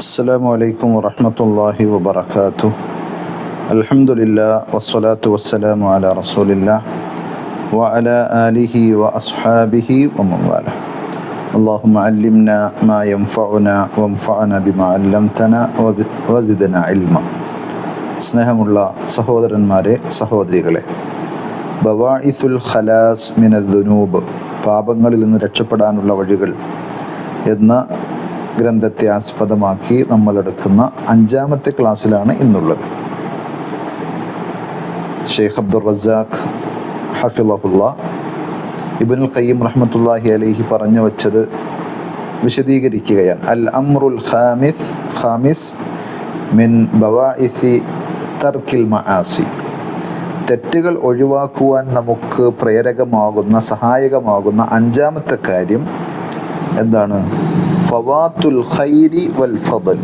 السلام عليكم ورحمة الله وبركاته الحمد لله والصلاة والسلام على رسول الله وعلى آله وأصحابه ومن والاه اللهم علمنا ما ينفعنا وانفعنا بما علمتنا وب- وزدنا علما സ്നേഹമുള്ള സഹോദരന്മാരെ സഹോദരികളെ ബവാഇസുൽ ഖലാസ് മിനദ്ദുനൂബ് പാപങ്ങളിൽ നിന്ന് രക്ഷപ്പെടാനുള്ള വഴികൾ എന്ന ഗ്രന്ഥത്തെ ആസ്പദമാക്കി നമ്മൾ എടുക്കുന്ന അഞ്ചാമത്തെ ക്ലാസ്സിലാണ് ഇന്നുള്ളത്. ഷെയ്ഖ് അബ്ദുൾ റസാഖ് ഹഫിള്ള ഇബിനുൽ ഖയ്യം റഹ്മത്തുല്ലാഹി അലൈഹി പറഞ്ഞു വച്ചത് വിശദീകരിക്കുകയാണ്. അൽ അമ്രുൽ ഖാമിസ് ഖാമിസ് മിൻ ബവാഇസി തർക്കിൽ മആസി. തെറ്റുകൾ ഒഴിവാക്കുവാൻ നമുക്ക് പ്രേരകമാകുന്ന സഹായകമാകുന്ന അഞ്ചാമത്തെ കാര്യം എന്താണ്? ഫവാത്തുൽ ഖൈരി വൽ ഫദൽ.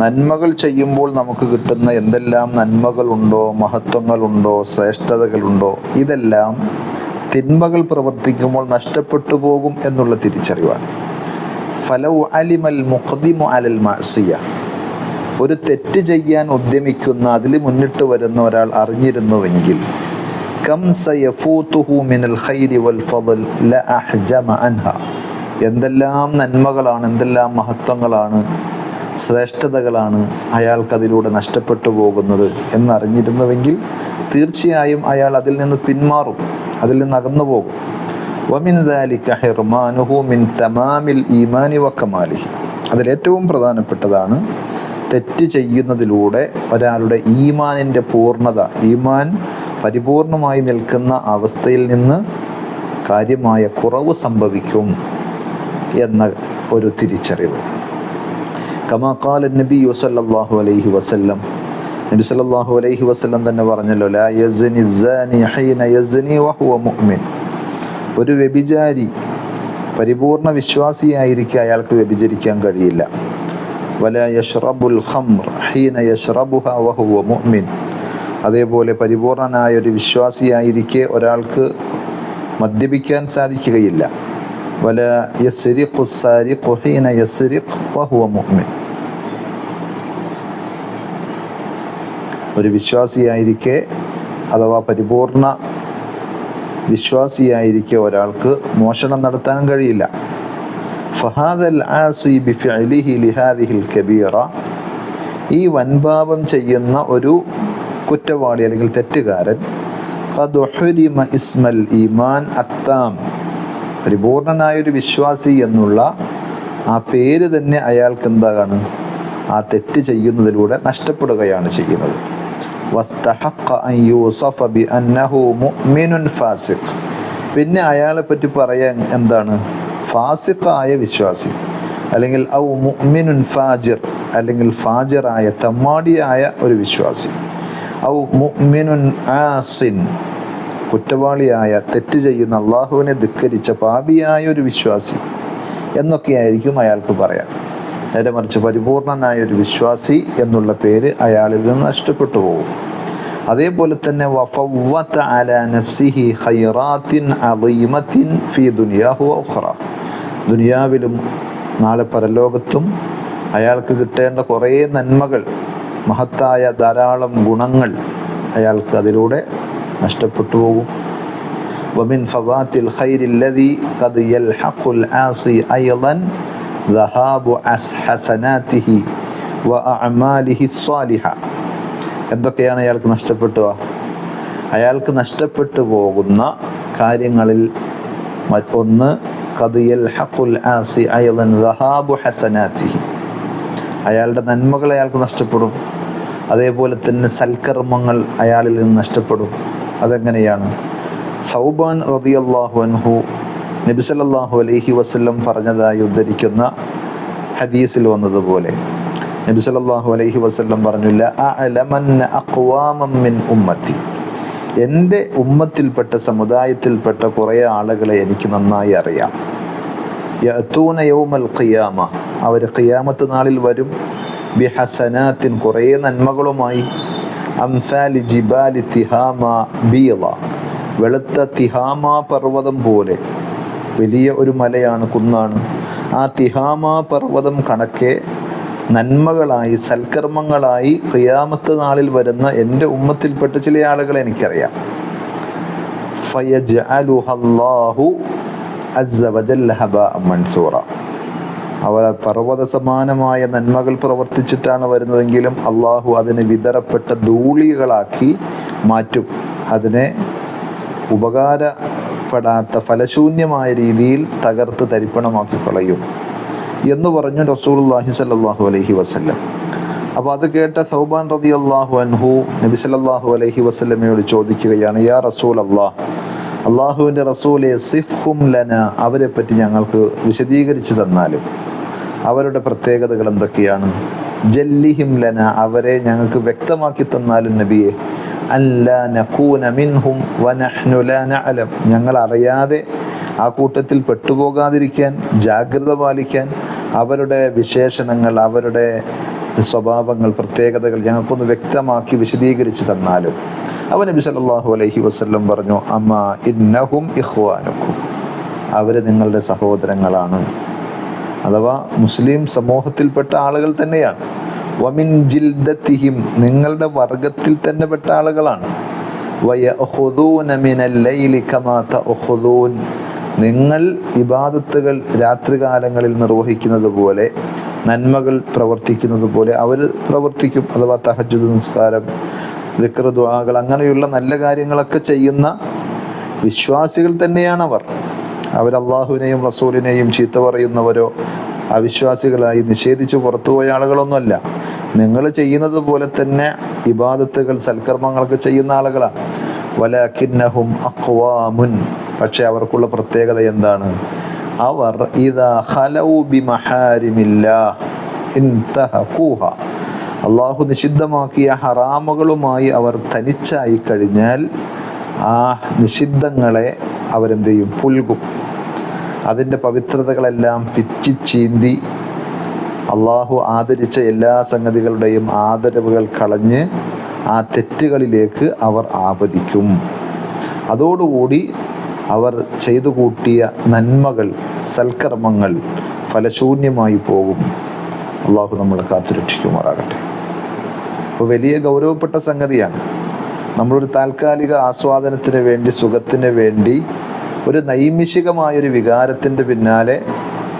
നന്മകൾ ചെയ്യുമ്പോൾ നമുക്ക് കിട്ടുന്ന എന്തെല്ലാം നന്മകളുണ്ടോ മഹത്വങ്ങളുണ്ടോ ശ്രേഷ്ഠതകളുണ്ടോ ഇതെല്ലാം തിന്മകൾ പ്രവർത്തിക്കുമ്പോൾ നഷ്ടപ്പെട്ടു പോകും എന്നുള്ള തിരിച്ചറിവാണ്. ഫലൗ അലിമൽ മുഖദിമു അലൽ മഅസിയ. ഒരു തെറ്റ് ചെയ്യാൻ ഉദ്യമിക്കുന്ന അതിൽ മുന്നിട്ട് വരുന്ന ഒരാൾ അറിഞ്ഞിരുന്നുവെങ്കിൽ കം സയഫൂതുഹു മിനൽ ഖൈരി വൽ ഫദൽ ല അഹ്ജമ അൻഹ. എന്തെല്ലാം നന്മകളാണ് എന്തെല്ലാം മഹത്വങ്ങളാണ് ശ്രേഷ്ഠതകളാണ് അയാൾക്കതിലൂടെ നഷ്ടപ്പെട്ടു പോകുന്നത് എന്നറിഞ്ഞിരുന്നുവെങ്കിൽ തീർച്ചയായും അയാൾ അതിൽ നിന്ന് പിന്മാറും അതിൽ നിന്ന് അകന്നു പോകും. അതിലേറ്റവും പ്രധാനപ്പെട്ടതാണ് തെറ്റ് ചെയ്യുന്നതിലൂടെ ഒരാളുടെ ഈമാനിന്റെ പൂർണത ഈമാൻ പരിപൂർണമായി നിൽക്കുന്ന അവസ്ഥയിൽ നിന്ന് കാര്യമായ കുറവ് സംഭവിക്കും. എന്ന ഒരു തിരിച്ചറിവ്. കമാ കാല നബി സല്ലല്ലാഹു അലൈഹി വസല്ലം. നബി സല്ലല്ലാഹു അലൈഹി വസല്ലം തന്നെ പറഞ്ഞല്ലോ ലാ യസ്നി സാനി ഹീന യസ്നി ഒരു വ്യഭിചാരി പരിപൂർണ വിശ്വാസിയായിരിക്കെ അയാൾക്ക് വ്യഭിചരിക്കാൻ കഴിയില്ല. വല യഷ്റബുൽ ഖംർ ഹീന യഷ്റബുഹ വഹുവ മുഅ്മിൻ. അതേപോലെ പരിപൂർണനായ ഒരു വിശ്വാസിയായിരിക്കെ ഒരാൾക്ക് മദ്യപിക്കാൻ സാധിക്കുകയില്ല. വല يسرق السارق ഹീന يسرق വഹുവ مؤمن ഒരു വിശ്വാസിയായിരിക്കെ അഥവാ പരിപൂർണ വിശ്വാസിയായിരിക്കെ ഒരാൾക്ക് മോഷണം നടത്താൻ കഴിയില്ല. ഫഹാദൽ ആസി ബിഫിഅലിഹി ലിഹാദിഹിൽ കബീറ. ഈ വൻപാപം ചെയ്യുന്ന ഒരു കുറ്റവാളി അല്ലെങ്കിൽ തെറ്റുകാരൻ ഇസ്മൽ ഈമാൻ അത്താം പരിപൂർണനായ ഒരു വിശ്വാസി എന്നുള്ള ആ പേര് തന്നെ അയാൾക്ക് എന്താണ് ആ തെറ്റ് ചെയ്യുന്നതിലൂടെ നഷ്ടപ്പെടുകയാണ് ചെയ്യുന്നത്. പിന്നെ അയാളെ പറ്റി പറയാൻ എന്താണ്? ഫാസിഖായ വിശ്വാസി. അല്ലെങ്കിൽ ഔ ഫാജിർ അല്ലെങ്കിൽ ഫാജിറായ തമ്മാടിയായ ഒരു വിശ്വാസി. ഔ ആസിൻ കുറ്റവാളിയായ തെറ്റ് ചെയ്യുന്ന അള്ളാഹുവിനെ ധിക്കരിച്ച പാപിയായ ഒരു വിശ്വാസി എന്നൊക്കെയായിരിക്കും അയാൾക്ക് പറയാം. നേരെ മറിച്ച് പരിപൂർണനായ ഒരു വിശ്വാസി എന്നുള്ള പേര് അയാളിൽ നിന്ന് നഷ്ടപ്പെട്ടു പോകും. അതേപോലെ തന്നെ ദുനിയാവിലും നാളെ പരലോകത്തും അയാൾക്ക് കിട്ടേണ്ട കുറേ നന്മകൾ മഹത്തായ ധാരാളം ഗുണങ്ങൾ അയാൾക്ക് അതിലൂടെ നഷ്ടപ്പെട്ടു പോകും ومن فوات الخير الذي قد يلحق العاصي أيضا ذهاب حسناته وأعماله الصالحة എന്തൊക്കെയാണ് അയാൾക്ക് നഷ്ടപ്പെട്ടുക അയാൾക്ക് നഷ്ടപ്പെട്ടു പോകുന്ന കാര്യങ്ങളിൽ മ- ഒന്ന് കദിയൽ ഹഖുൽ ആസി അയലൻ ദഹാബു ഹസനാത്തിഹി അയാളുടെ നന്മകൾ അയാൾക്ക് നഷ്ടപ്പെടും അതേപോലെ തന്നെ സൽക്കർമ്മങ്ങൾ അയാളിൽ നിന്ന് നഷ്ടപ്പെടും അതെങ്ങനെയാണ്? സൗബാൻ റളിയല്ലാഹു അൻഹു നബി സല്ലല്ലാഹു അലൈഹി വസ്ല്ലം പറഞ്ഞതായി ഉദ്ധരിക്കുന്ന ഹദീസിൽ വന്നതുപോലെ. നബി സല്ലല്ലാഹു അലൈഹി വസല്ലം പറഞ്ഞു മിൻ ഉമ്മത്തി. എന്റെ ഉമ്മത്തിൽപ്പെട്ട സമുദായത്തിൽപ്പെട്ട കുറേ ആളുകളെ എനിക്ക് നന്നായി അറിയാം. യൗമൽ ഖിയാമ. അവർ ഖിയാമത്ത് നാളിൽ വരും. ബിഹസനാത്തിൻ കുറേ നന്മകളുമായി അംസാലി ജിബാലി തിഹാമ ബീള. വെളുത്ത തിഹാമ പർവതം പോലെ. വലിയ ഒരു മലയാണ് കുന്നാണ്. ആ തിഹാമ പർവതം കണക്കെ നന്മകളായി സൽക്കർമ്മങ്ങളായി ഖിയാമത്ത് നാളിൽ വരുന്ന എന്റെ ഉമ്മത്തിൽപ്പെട്ട ചില ആളുകളെ എനിക്കറിയാം. ഫയജ് അലുഹല്ലാഹു അസ്സ ഹബ മൻസൂറ. അവർ പർവത സമാനമായ നന്മകൾ പ്രവർത്തിച്ചിട്ടാണ് വരുന്നതെങ്കിലും അള്ളാഹു അതിനെ വിതറപ്പെട്ട ധൂളികളാക്കി മാറ്റും. അതിനെ ഉപകാരപ്പെടാത്ത ഫലശൂന്യമായ രീതിയിൽ തകർത്ത് തരിപ്പണമാക്കി കളയും എന്ന് പറഞ്ഞു റസൂലുള്ളാഹി സല്ലാഹു അലഹി വസല്ലം. അപ്പോൾ അത് കേട്ട സൗബാൻ റതി അള്ളാഹു അൻഹു നബി സല്ലാഹു അലഹി വസല്ലമയോട് ചോദിക്കുകയാണ് യാ റസൂൽ അള്ളാഹ് അള്ളാഹുവിന്റെ റസൂലെ സിഫ്ഹും ലന അവരെ പറ്റി ഞങ്ങൾക്ക് വിശദീകരിച്ചു തന്നാലും. അവരുടെ പ്രത്യേകതകൾ എന്തൊക്കെയാണ്? ജല്ലിഹിം ലന അവരെ ഞങ്ങൾക്ക് വ്യക്തമാക്കി തന്നാലും നബിയെ അല്ലാ മിൻഹും ഞങ്ങൾ അറിയാതെ ആ കൂട്ടത്തിൽ പെട്ടുപോകാതിരിക്കാൻ ജാഗ്രത പാലിക്കാൻ അവരുടെ വിശേഷണങ്ങൾ അവരുടെ സ്വഭാവങ്ങൾ പ്രത്യേകതകൾ ഞങ്ങൾക്കൊന്ന് വ്യക്തമാക്കി വിശദീകരിച്ചു തന്നാലും. അവ നബി സല്ലല്ലാഹു അലൈഹി വസല്ലം പറഞ്ഞു അമ്മ ഇന്നഹും ഇഖ്വാനുക്കും. അവർ നിങ്ങളുടെ സഹോദരങ്ങളാണ്. അഥവാ മുസ്ലിം സമൂഹത്തിൽപ്പെട്ട ആളുകൾ തന്നെയാണ്. വമിൻ ജിൽദത്തിഹിം നിങ്ങളുടെ വർഗത്തിൽ തന്നെ പെട്ട ആളുകളാണ്. നിങ്ങൾ ഇബാദത്തുകൾ രാത്രികാലങ്ങളിൽ നിർവഹിക്കുന്നത് പോലെ നന്മകൾ പ്രവർത്തിക്കുന്നത് പോലെ അവർ പ്രവർത്തിക്കും. അഥവാ തഹജുദ് നിസ്കാരം ദുആകൾ അങ്ങനെയുള്ള നല്ല കാര്യങ്ങളൊക്കെ ചെയ്യുന്ന വിശ്വാസികൾ തന്നെയാണ് അള്ളാഹുവിനെയും റസൂലിനെയും ചീത്ത പറയുന്നവരോ അവിശ്വാസികളായി നിഷേധിച്ചു പുറത്തുപോയ ആളുകളൊന്നുമല്ല. നിങ്ങൾ ചെയ്യുന്നത് പോലെ തന്നെ ഇബാദത്തുകൾ സൽക്കർമ്മങ്ങളൊക്കെ ചെയ്യുന്ന ആളുകളാണ്. വലക്കിന്നഹും അഖ്വാമുൻ. പക്ഷെ അവർക്കുള്ള പ്രത്യേകത എന്താണ്? അവർ ഇതാ ഖലൗ ബി മഹാരിമില്ല അള്ളാഹു നിഷിദ്ധമാക്കിയ ഹറാമുകളുമായി അവർ തനിച്ചായി കഴിഞ്ഞാൽ ആ നിഷിദ്ധങ്ങളെ അവരെന്ത് ചെയ്യും? പുൽകും. അതിന്റെ പവിത്രതകളെല്ലാം പിച്ചി ചീന്തി അള്ളാഹു ആദരിച്ച എല്ലാ സംഗതികളുടെയും ആദരവുകൾ കളഞ്ഞ് ആ തെറ്റുകളിലേക്ക് അവർ ആപതിക്കും അതോടുകൂടി അവർ ചെയ്തു കൂട്ടിയ നന്മകൾ സൽക്കർമ്മങ്ങൾ ഫലശൂന്യമായി പോകും. അള്ളാഹു നമ്മളെ കാത്തുരക്ഷിക്കുമാറാകട്ടെ. അപ്പോൾ വലിയ ഗൗരവപ്പെട്ട സംഗതിയാണ്. നമ്മളൊരു താൽക്കാലിക ആസ്വാദനത്തിന് വേണ്ടി സുഖത്തിന് വേണ്ടി ഒരു നൈമിഷികമായൊരു വികാരത്തിന്റെ പിന്നാലെ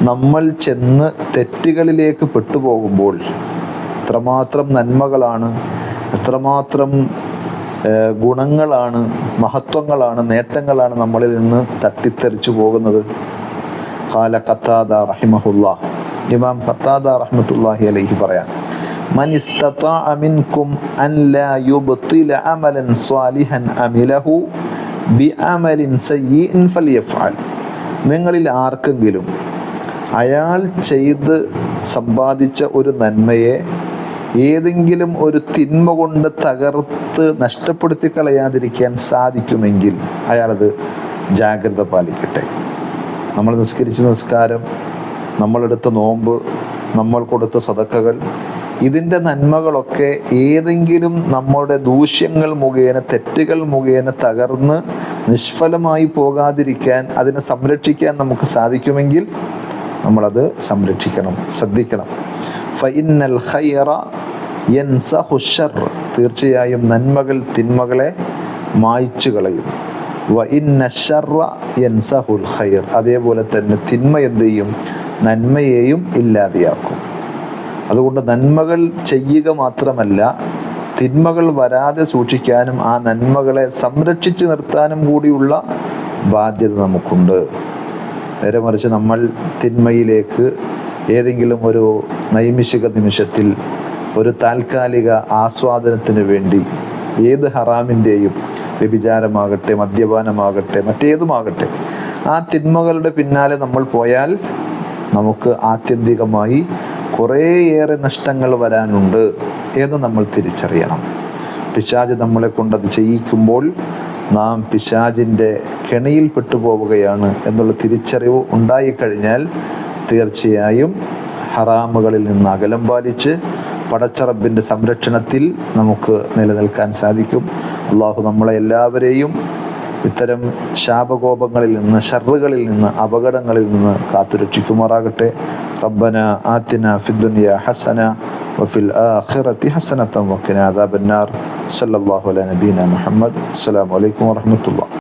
നമ്മൾ ചെന്ന് തെറ്റുകളിലേക്ക് പെട്ടുപോകുമ്പോൾ എത്രമാത്രം നന്മകളാണ് എത്രമാത്രം ഗുണങ്ങളാണ് മഹത്വങ്ങളാണ് നേട്ടങ്ങളാണ് നമ്മളിൽ നിന്ന് തട്ടിത്തെറിച്ചു പോകുന്നത്. കാല കത്താദ റഹിമഹുല്ല. ഇമാം കത്താദ റഹ്മത്തുല്ലാഹി അലൈഹി പറയാം നിങ്ങളിൽ ആർക്കെങ്കിലും അയാൾ ചെയ്ത് സമ്പാദിച്ച ഒരു നന്മയെ ഏതെങ്കിലും ഒരു തിന്മ കൊണ്ട് തകർത്ത് നഷ്ടപ്പെടുത്തി കളയാതിരിക്കാൻ സാധിക്കുമെങ്കിൽ അയാളത് ജാഗ്രത പാലിക്കട്ടെ. നമ്മൾ നിസ്കരിച്ച നിസ്കാരം നമ്മളെടുത്ത നോമ്പ് നമ്മൾ കൊടുത്ത സതക്കകൾ ഇതിന്റെ നന്മകളൊക്കെ ഏതെങ്കിലും നമ്മുടെ ദൂഷ്യങ്ങൾ മുഖേന തെറ്റുകൾ മുഖേന തകർന്ന് നിഷ്ഫലമായി പോകാതിരിക്കാൻ അതിനെ സംരക്ഷിക്കാൻ നമുക്ക് സാധിക്കുമെങ്കിൽ നമ്മളത് സംരക്ഷിക്കണം ശ്രദ്ധിക്കണം. ഫൈനൽ ഖൈറ യൻസഹു ഹുഷർ തീർച്ചയായും നന്മകൾ തിന്മകളെ മായ്ച്ചു കളയും. അതേപോലെ തന്നെ തിന്മ എന്ത് ചെയ്യും? നന്മയെയും ഇല്ലാതെയാക്കും. അതുകൊണ്ട് നന്മകൾ ചെയ്യുക മാത്രമല്ല തിന്മകൾ വരാതെ സൂക്ഷിക്കാനും ആ നന്മകളെ സംരക്ഷിച്ചു നിർത്താനും കൂടിയുള്ള ബാധ്യത നമുക്കുണ്ട്. നേരെ മറിച്ച് നമ്മൾ തിന്മയിലേക്ക് ഏതെങ്കിലും ഒരു നൈമിഷിക നിമിഷത്തിൽ ഒരു താൽക്കാലിക ആസ്വാദനത്തിന് വേണ്ടി ഏത് ഹറാമിന്റെയും വ്യഭിചാരമാകട്ടെ മദ്യപാനമാകട്ടെ മറ്റേതുമാകട്ടെ ആ തിന്മകളുടെ പിന്നാലെ നമ്മൾ പോയാൽ നമുക്ക് ആത്യന്തികമായി കുറേയേറെ നഷ്ടങ്ങൾ വരാനുണ്ട് എന്ന് നമ്മൾ തിരിച്ചറിയണം. പിശാജ് നമ്മളെ കൊണ്ടത് ചെയ്യിക്കുമ്പോൾ നാം പിശാജിന്റെ കെണിയിൽ പെട്ടുപോവുകയാണ് എന്നുള്ള തിരിച്ചറിവ് ഉണ്ടായിക്കഴിഞ്ഞാൽ തീർച്ചയായും ഹറാമുകളിൽ നിന്ന് അകലം പാലിച്ച് പടച്ചറബിന്റെ സംരക്ഷണത്തിൽ നമുക്ക് നിലനിൽക്കാൻ സാധിക്കും. അള്ളാഹു നമ്മളെ എല്ലാവരെയും ഇത്തരം ശാപകോപങ്ങളിൽ നിന്ന് ഷർറുകളിൽ നിന്ന് അപകടങ്ങളിൽ നിന്ന് കാത്തുരക്ഷിക്കുമാറാകട്ടെ. ربنا آتنا في الدنيا حسنة وفي الآخرة حسنة وقنا عذاب النار. صلى الله على نبينا محمد. السلام عليكم ورحمة الله.